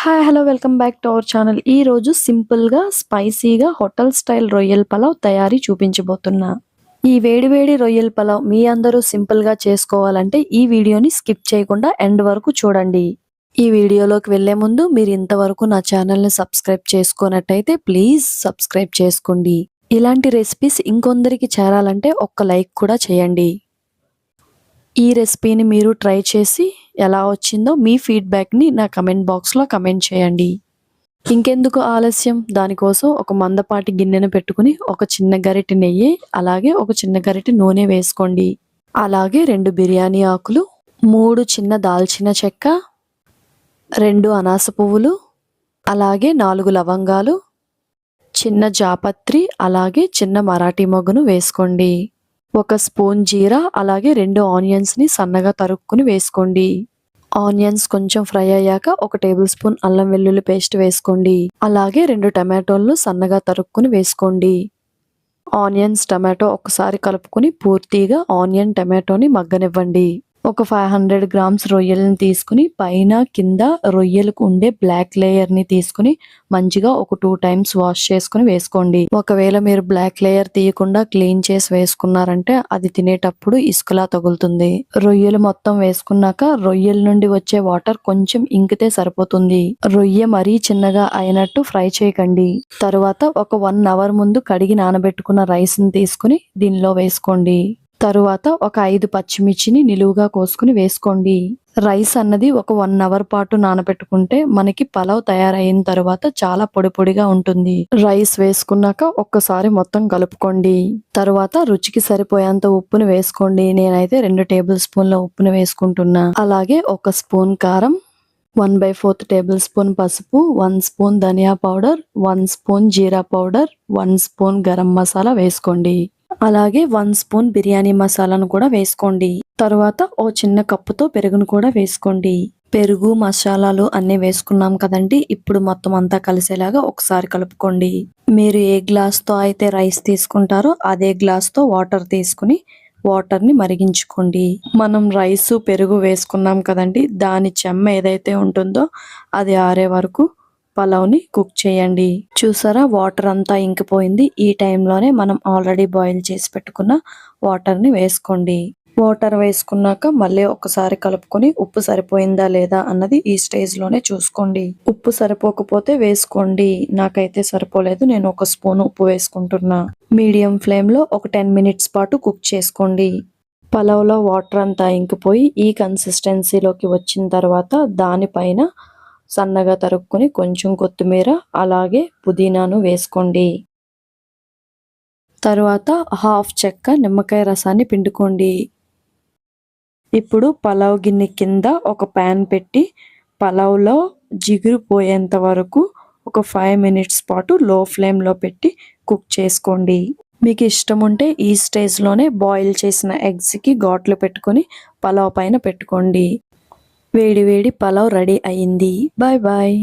Hi hello welcome back to our channel ఈ రోజు స్పైసీగా హోటల్ స్టైల్ రొయ్యల పలావ్ తయారీ చూపించబోతున్నా. ఈ వేడి వేడి రొయ్యల పలావ్ మీ అందరూ సింపుల్గా చేసుకోవాలంటే ఈ వీడియోని స్కిప్ చేయకుండా ఎండ్ వరకు చూడండి. ఈ వీడియోలోకి వెళ్ళే ముందు మీరు ఇంతవరకు నా ఛానల్ని సబ్స్క్రైబ్ చేసుకున్నట్టయితే ప్లీజ్ సబ్స్క్రైబ్ చేసుకోండి. ఇలాంటి రెసిపీస్ ఇంకొందరికి చేరాలంటే ఒక్క లైక్ కూడా చేయండి. ఈ రెసిపీని మీరు ట్రై చేసి ఎలా వచ్చిందో మీ ఫీడ్బ్యాక్ని నా కమెంట్ బాక్స్లో కమెంట్ చేయండి. ఇంకెందుకు ఆలస్యం? దానికోసం ఒక మందపాటి గిన్నెను పెట్టుకుని ఒక చిన్న గరిటె నెయ్యి అలాగే ఒక చిన్న గరిటె నూనె వేసుకోండి. అలాగే రెండు బిర్యానీ ఆకులు మూడు చిన్న దాల్చిన చెక్క రెండు అనాస పువ్వులు అలాగే నాలుగు లవంగాలు చిన్న జాపత్రి అలాగే చిన్న మరాఠీ మొగ్గును వేసుకోండి. ఒక స్పూన్ జీరా అలాగే రెండు ఆనియన్స్ని సన్నగా తరుక్కుని వేసుకోండి. ఆనియన్స్ కొంచెం ఫ్రై అయ్యాక ఒక టేబుల్ స్పూన్ అల్లం వెల్లుల్లి పేస్ట్ వేసుకోండి. అలాగే రెండు టమాటోలను సన్నగా తరుక్కుని వేసుకోండి. ఆనియన్స్ టమాటో ఒకసారి కలుపుకొని పూర్తిగా ఆనియన్ టమాటోని మగ్గనివ్వండి. ఒక ఫైవ్ హండ్రెడ్ గ్రామ్స్ రొయ్యలను తీసుకుని పైన కింద రొయ్యలకు ఉండే బ్లాక్ లేయర్ని తీసుకుని మంచిగా ఒక టూ టైమ్స్ వాష్ చేసుకుని వేసుకోండి. ఒకవేళ మీరు బ్లాక్ లేయర్ తీయకుండా క్లీన్ చేసి వేసుకున్నారంటే అది తినేటప్పుడు ఇసుకలా తగులుతుంది. రొయ్యలు మొత్తం వేసుకున్నాక రొయ్యల నుండి వచ్చే వాటర్ కొంచెం ఇంకితే సరిపోతుంది. రొయ్య మరీ చిన్నగా అయినట్టు ఫ్రై చేయకండి. తరువాత ఒక వన్ అవర్ ముందు కడిగి నానబెట్టుకున్న రైస్ని తీసుకుని దీనిలో వేసుకోండి. తరువాత ఒక ఐదు పచ్చిమిర్చిని నిలువుగా కోసుకుని వేసుకోండి. రైస్ అన్నది ఒక వన్ అవర్ పాటు నానబెట్టుకుంటే మనకి పలావ్ తయారైన తర్వాత చాలా పొడి పొడిగా ఉంటుంది. రైస్ వేసుకున్నాక ఒక్కసారి మొత్తం కలుపుకోండి. తరువాత రుచికి సరిపోయేంత ఉప్పును వేసుకోండి. నేనైతే రెండు టేబుల్ స్పూన్ల ఉప్పును వేసుకుంటున్నా. అలాగే ఒక స్పూన్ కారం one by fourth table spoon పసుపు వన్ స్పూన్ ధనియా పౌడర్ వన్ స్పూన్ జీరా powder one spoon garam masala వేసుకోండి. అలాగే వన్ స్పూన్ బిర్యానీ మసాలాను కూడా వేసుకోండి. తరువాత ఓ చిన్న కప్పుతో పెరుగును కూడా వేసుకోండి. పెరుగు మసాలాలు అన్నీ వేసుకున్నాం కదండి. ఇప్పుడు మొత్తం అంతా కలిసేలాగా ఒకసారి కలుపుకోండి. మీరు ఏ గ్లాస్తో అయితే రైస్ తీసుకుంటారో అదే గ్లాస్తో వాటర్ తీసుకుని వాటర్ని మరిగించుకోండి. మనం రైసు పెరుగు వేసుకున్నాం కదండి. దాని చెమ్మ ఏదైతే ఉంటుందో అది ఆరే వరకు పలావ్ని కుక్ చేయండి. చూసారా? వాటర్ అంతా ఇంకిపోయింది. ఈ టైంలోనే మనం ఆల్రెడీ బాయిల్ చేసి పెట్టుకున్న వాటర్ని వేసుకోండి. వాటర్ వేసుకున్నాక మళ్ళీ ఒకసారి కలుపుకొని ఉప్పు సరిపోయిందా లేదా అన్నది ఈ స్టేజ్లోనే చూసుకోండి. ఉప్పు సరిపోకపోతే వేసుకోండి. నాకైతే సరిపోలేదు. నేను ఒక స్పూన్ ఉప్పు వేసుకుంటున్నా. మీడియం ఫ్లేమ్లో ఒక టెన్ మినిట్స్ పాటు కుక్ చేసుకోండి. పలావ్లో వాటర్ అంతా ఇంకిపోయి ఈ కన్సిస్టెన్సీలోకి వచ్చిన తర్వాత దానిపైన సన్నగా తరుక్కుని కొంచెం కొత్తిమీర అలాగే పుదీనాను వేసుకోండి. తరువాత హాఫ్ చెక్క నిమ్మకాయ రసాన్ని పిండుకోండి. ఇప్పుడు పలావ్ గిన్నె కింద ఒక ప్యాన్ పెట్టి పలావ్లో జిగురు పోయేంత వరకు ఒక ఫైవ్ మినిట్స్ పాటు లో ఫ్లేమ్లో పెట్టి కుక్ చేసుకోండి. మీకు ఇష్టం ఉంటే ఈ స్టేజ్లోనే బాయిల్ చేసిన ఎగ్స్కి ఘాట్లు పెట్టుకొని పలావ్ పైన పెట్టుకోండి. వేడి వేడి పలావ్ రెడీ అయింది బాయ్ బాయ్.